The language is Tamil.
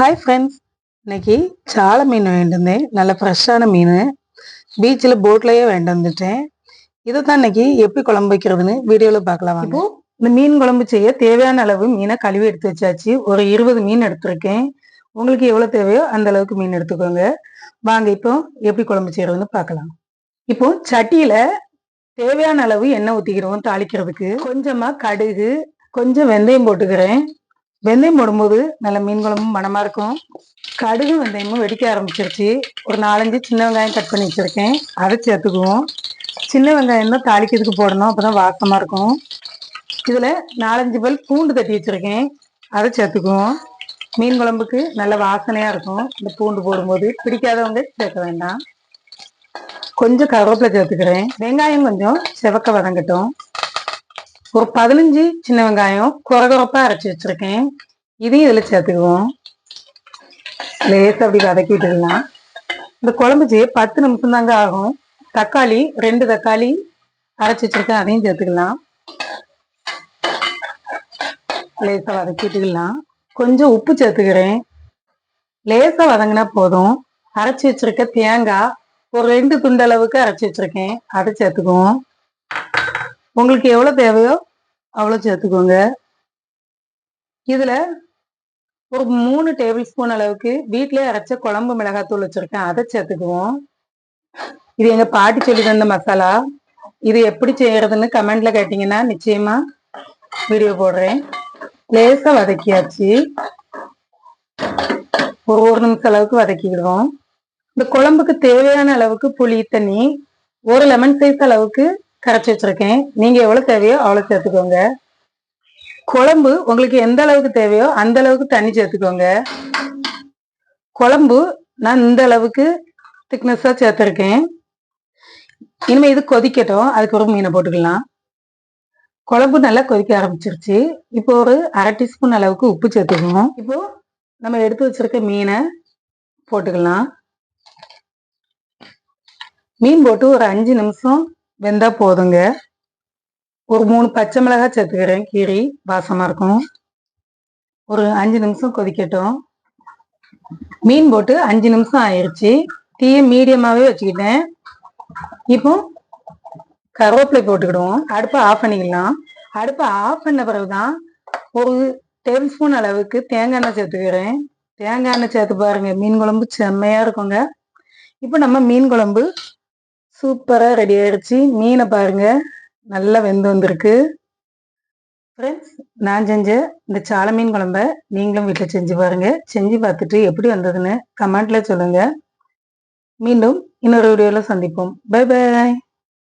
ஹாய் ஃப்ரெண்ட்ஸ் இன்னைக்கு சால மீன் வேண்டியிருந்தேன் நல்ல ஃப்ரெஷ்ஷான மீன். பீச்சில் போட்லேயே வேண்டி வந்துட்டேன். இதை தான் இன்னைக்கு எப்படி குழம்பு வைக்கிறதுன்னு வீடியோவில் பார்க்கலாம் வாங்க. இப்போ இந்த மீன் குழம்பு செய்ய தேவையான அளவு மீனை கழுவி எடுத்து வச்சாச்சு. ஒரு இருபது மீன் எடுத்திருக்கேன். உங்களுக்கு எவ்வளோ தேவையோ அந்த அளவுக்கு மீன் எடுத்துக்கோங்க. வாங்க இப்போ எப்படி குழம்பு செய்யறதுன்னு பார்க்கலாம். இப்போ சட்டியில் தேவையான அளவு எண்ணெய் ஊற்றிக்கிறோம் தாளிக்கிறதுக்கு. கொஞ்சமாக கடுகு கொஞ்சம் வெந்தயம் போட்டுக்கிறேன். வெந்தயம் போடும்போது நல்ல மீன் குழம்பும் மனமா இருக்கும். கடுகு வெந்தயமும் வெடிக்க ஆரம்பிச்சிருச்சு. ஒரு நாலஞ்சு சின்ன வெங்காயம் கட் பண்ணி வச்சிருக்கேன். அதை சேர்த்துக்குவோம். சின்ன வெங்காயம் தான் தாளிக்கிறதுக்கு போடணும். அப்பதான் வாசமா இருக்கும். இதுல நாலஞ்சு பல் பூண்டு தட்டி வச்சிருக்கேன். அதை சேர்த்துக்குவோம். மீன் குழம்புக்கு நல்ல வாசனையா இருக்கும். இந்த பூண்டு போடும்போது பிடிக்காதவங்க சேர்க்க வேண்டாம். கொஞ்சம் கருவேப்பிலை சேர்த்துக்கிறேன். வெங்காயம் கொஞ்சம் செவக்க வதங்கட்டும். ஒரு பதினஞ்சு சின்ன வெங்காயம் குறகுறப்பா அரைச்சி வச்சிருக்கேன். இதையும் இதில் சேர்த்துக்குவோம். லேசாக அப்படி வதக்கி விட்டுடலாம் இந்த குழம்புச்சு பத்து நிமிஷம் தாங்க ஆகும். தக்காளி ரெண்டு தக்காளி அரைச்சி வச்சிருக்கேன். அதையும் சேர்த்துக்கலாம். லேசாக வதக்கி விட்டுக்கலாம் கொஞ்சம் உப்பு சேர்த்துக்கிறேன். லேசாக வதங்கினா போதும். அரைச்சி வச்சிருக்க தேங்காய் ஒரு ரெண்டு துண்டு அளவுக்கு அரைச்சி வச்சிருக்கேன். அதை சேர்த்துக்குவோம். உங்களுக்கு எவ்வளோ தேவையோ அவ்வளோ சேர்த்துக்கோங்க. இதில் ஒரு மூணு டேபிள் ஸ்பூன் அளவுக்கு வீட்டிலே அரைச்ச குழம்பு மிளகாத்தூள் வச்சுருக்கேன். அதை சேர்த்துக்குவோம். இது எங்கள் பாட்டி சொல்லி தந்த மசாலா. இது எப்படி செய்யறதுன்னு கமெண்ட்ல கேட்டிங்கன்னா நிச்சயமா வீடியோ போடுறேன். லேசாக வதக்கியாச்சு. ஒரு ஒரு நிமிஷம் அளவுக்கு வதக்கிக்கிடுவோம் இந்த குழம்புக்கு தேவையான அளவுக்கு புளி தண்ணி ஒரு லெமன் சைஸ் அளவுக்கு கரைச்சி வச்சிருக்கேன் நீங்க எவ்வளவு தேவையோ அவ்வளவு சேர்த்துக்கோங்க. குழம்பு உங்களுக்கு எந்த அளவுக்கு தேவையோ அந்த அளவுக்கு தண்ணி சேர்த்துக்கோங்க. குழம்பு நான் இந்த அளவுக்கு திக்னஸா சேர்த்துருக்கேன். இனிமே இது கொதிக்கட்டும். அதுக்கப்புறம் மீனை போட்டுக்கலாம். குழம்பு நல்லா கொதிக்க ஆரம்பிச்சிருச்சு. இப்போ ஒரு அரை டீஸ்பூன் அளவுக்கு உப்பு சேர்த்துக்கணும். இப்போ நம்ம எடுத்து வச்சிருக்க மீனை போட்டுக்கலாம். மீன் போட்டு ஒரு அஞ்சு நிமிஷம் வெந்தா போதுங்க. ஒரு மூணு பச்சை மிளகாய் சேர்த்துக்கிறேன். கீரி வாசமாக இருக்கும். ஒரு அஞ்சு நிமிஷம் கொதிக்கட்டும். மீன் போட்டு அஞ்சு நிமிஷம் ஆயிடுச்சு தீயை மீடியமாகவே வச்சுக்கிட்டேன். இப்போ கருவேப்பிலை போட்டுக்கிடுவோம். அடுப்பை ஆஃப் பண்ணிக்கலாம். அடுப்பை ஆஃப் பண்ண பிறகு தான் ஒரு டேபிள் ஸ்பூன் அளவுக்கு தேங்காய் எண்ணெய் சேர்த்துக்கிறேன். தேங்காய் எண்ணெய் சேர்த்து பாருங்கள் மீன் குழம்பு செம்மையாக இருக்குங்க. இப்போ நம்ம மீன் குழம்பு சூப்பராக ரெடி ஆயிடுச்சு மீனை பாருங்க. நல்லா வெந்து வந்திருக்கு. ஃப்ரெண்ட்ஸ் நான் செஞ்ச இந்த சால மீன் குழம்ப நீங்களும் வீட்டில் செஞ்சு பாருங்கள் செஞ்சு பார்த்துட்டு எப்படி வந்ததுன்னு கமெண்ட்ல சொல்லுங்கள் மீண்டும் இன்னொரு வீடியோவில் சந்திப்போம். Bye bye